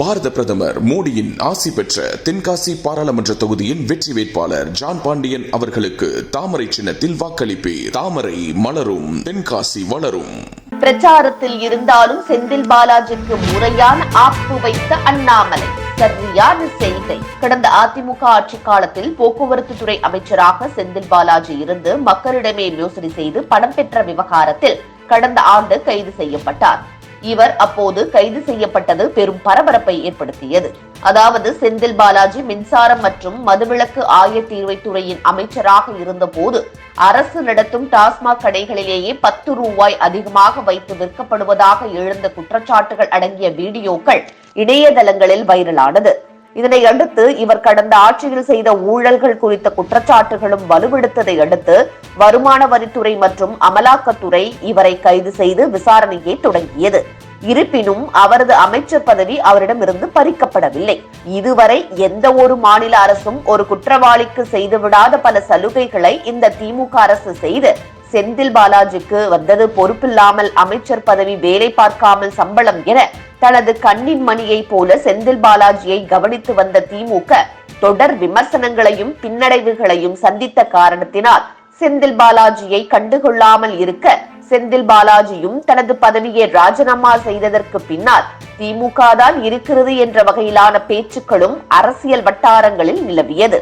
பாரத பிரதமர் மோடியின் ஆசி பெற்ற தென்காசி பாராளுமன்ற தொகுதியின் வெற்றி வேட்பாளர் ஜான் பாண்டியன் அவர்களுக்கு தாமரை சின்னத்தில் வாக்களிப்பு தாமரை மலரும் தென்காசி வளரும். பிரச்சாரத்தில் இருந்தாலும் செந்தில் பாலாஜிக்கு முறையான ஆப்பு வைத்த அண்ணாமலை சரியான செய்தி கடந்த அதிமுக ஆட்சி காலத்தில் போக்குவரத்து துறை அமைச்சராக செந்தில் பாலாஜி இருந்து மக்களிடமே மோசடி செய்து பணம் பெற்ற விவகாரத்தில் கடந்த ஆண்டு கைது செய்யப்பட்டார். இவர் அப்போது கைது செய்யப்பட்டது பெரும் பரபரப்பை ஏற்படுத்தியது. அதாவது செந்தில் பாலாஜி மின்சாரம் மற்றும் மதுவிலக்கு ஆயத்தீர்வைத்துறையின் அமைச்சராக இருந்தபோது அரசு நடத்தும் டாஸ்மாக் கடைகளிலேயே பத்து ரூபாய் அதிகமாக வைத்து விற்கப்படுவதாக எழுந்த குற்றச்சாட்டுகள் அடங்கிய வீடியோக்கள் இணையதளங்களில் வைரலானது. இதனை அடுத்து இவர் கடந்த ஆட்சியில் செய்த ஊழல்கள் குறித்த குற்றச்சாட்டுகளும் வலுவெடுத்ததை அடுத்து வருமான வரித்துறை மற்றும் அமலாக்கத்துறை இவரை கைது செய்து விசாரணையை தொடங்கியது. இருப்பினும் அவரது அமைச்சர் பதவி அவரிடமிருந்து பறிக்கப்படவில்லை. இதுவரை எந்த ஒரு மாநில அரசும் ஒரு குற்றவாளிக்கு செய்துவிடாத பல சலுகைகளை இந்த திமுக அரசு செய்து செந்தில் பாலாஜிக்கு வந்தது பொறுப்பில்லாமல் அமைச்சர் பதவி வேலை பார்க்காமல் சம்பளம் என தனது கண்ணின் மணியை போல செந்தில் பாலாஜியை கவனித்து வந்த திமுக தொடர் விமர்சனங்களையும் பின்னடைவுகளையும் சந்தித்த காரணத்தினால் செந்தில் பாலாஜியை கண்டுகொள்ளாமல் இருக்க செந்தில் பாலாஜியும் தனது பதவியை ராஜினாமா செய்ததற்கு பின்னால் திமுக தான் இருக்கிறது என்ற வகையிலான பேச்சுக்களும் அரசியல் வட்டாரங்களில் நிலவியது.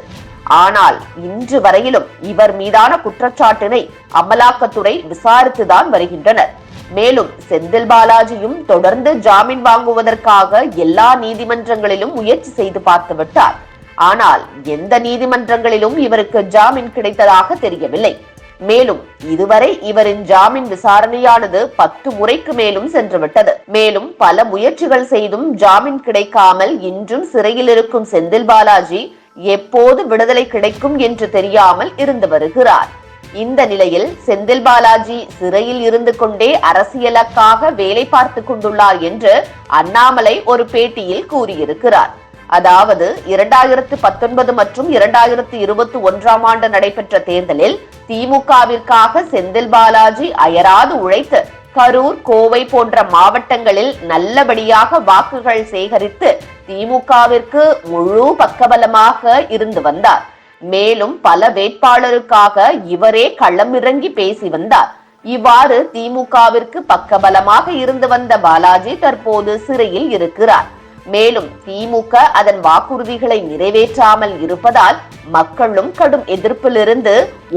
ஆனால் இன்று வரையிலும் இவர் மீதான குற்றச்சாட்டினை அமலாக்கத்துறை விசாரித்துதான் வருகின்றனர். மேலும் செந்தில் பாலாஜியும் தொடர்ந்து ஜாமீன் வாங்குவதற்காக எல்லா நீதிமன்றங்களிலும் முயற்சி செய்து பார்த்து விட்டார். ஆனால் எந்த நீதிமன்றங்களிலும் இவருக்கு ஜாமீன் கிடைத்ததாக தெரியவில்லை. மேலும் இதுவரை இவரின் ஜாமீன் விசாரணையானது பத்து முறைக்கு மேலும் சென்றுவிட்டது. மேலும் பல முயற்சிகள் செய்தும் ஜாமீன் கிடைக்காமல் இன்றும் சிறையில் இருக்கும் செந்தில் பாலாஜி எப்போது விடுதலை கிடைக்கும் என்று தெரியாமல் இருந்து வருகிறார். இந்த நிலையில் செந்தில் பாலாஜி சிறையில் இருந்து கொண்டே அரசியலுக்காக வேலை பார்த்து கொண்டுள்ளார் என்று அண்ணாமலை ஒரு பேட்டியில் கூறியிருக்கிறார். அதாவது இரண்டாயிரத்து பத்தொன்பது மற்றும் இரண்டாயிரத்து இருபத்தி ஒன்றாம் ஆண்டு நடைபெற்ற தேர்தலில் திமுகவிற்காக செந்தில் பாலாஜி அயராது உழைத்து கரூர் கோவை போன்ற மாவட்டங்களில் நல்லபடியாக வாக்குகள் சேகரித்து திமுகவிற்கு முழு பக்கபலமாக இருந்து வந்தார். மேலும் பல வேட்பாளருக்காக இவரே களமிறங்கி பேசி வந்தார். இவ்வாறு திமுகவிற்கு பக்கபலமாக இருந்து வந்த பாலாஜி தற்போது சிறையில் இருக்கிறார். மேலும் திமுக அதன் வாக்குறுதிகளை நிறைவேற்றாமல் இருப்பதால் மக்களும் கடும் எதிர்ப்பிலிருந்து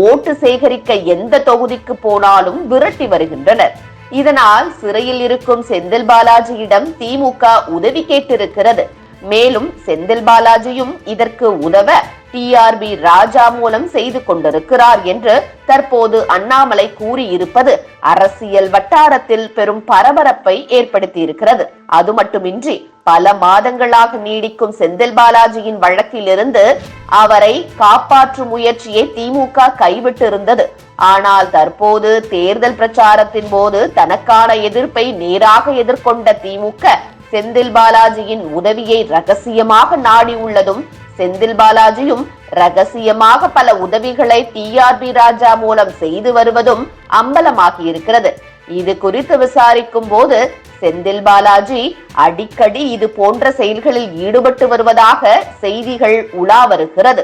ஓட்டு சேகரிக்க எந்த தொகுதிக்கு போனாலும் விரட்டி வருகின்றனர். இதனால் சிறையில் இருக்கும் செந்தில் பாலாஜியிடம் திமுக உதவி கேட்டிருக்கிறது. மேலும் செந்தில் பாலாஜியும் இதற்கு உதவ டிஆர்பி ராஜா மூலம் செய்து கொண்டிருக்கிறார் என்று தற்போது அண்ணாமலை கூறியிருப்பது அரசியல் வட்டாரத்தில் பெரும் பரபரப்பை ஏற்படுத்தியிருக்கிறது. அது மட்டுமின்றி பல மாதங்களாக நீடிக்கும் செந்தில் பாலாஜியின் வழக்கிலிருந்து அவரை காப்பாற்றும் முயற்சியை திமுக கைவிட்டிருந்தது. ஆனால் தற்போது தேர்தல் பிரச்சாரத்தின் போது தனக்கான எதிர்ப்பை நேராக எதிர்கொண்ட திமுக செந்தில் பாலாஜியின் உதவியை ரகசியமாக நாடி உள்ளதும் செந்தில் பாலாஜியும் ரகசியமாக பல உதவிகளை டிஆர்பி ராஜா மூலம் செய்து வருவதும் அம்பலமாகி இருக்கிறது. இது குறித்து விசாரிக்கும் போது செந்தில் பாலாஜி அடிக்கடி இது போன்ற செயல்களில் ஈடுபட்டு வருவதாக செய்திகள் உலா வருகிறது.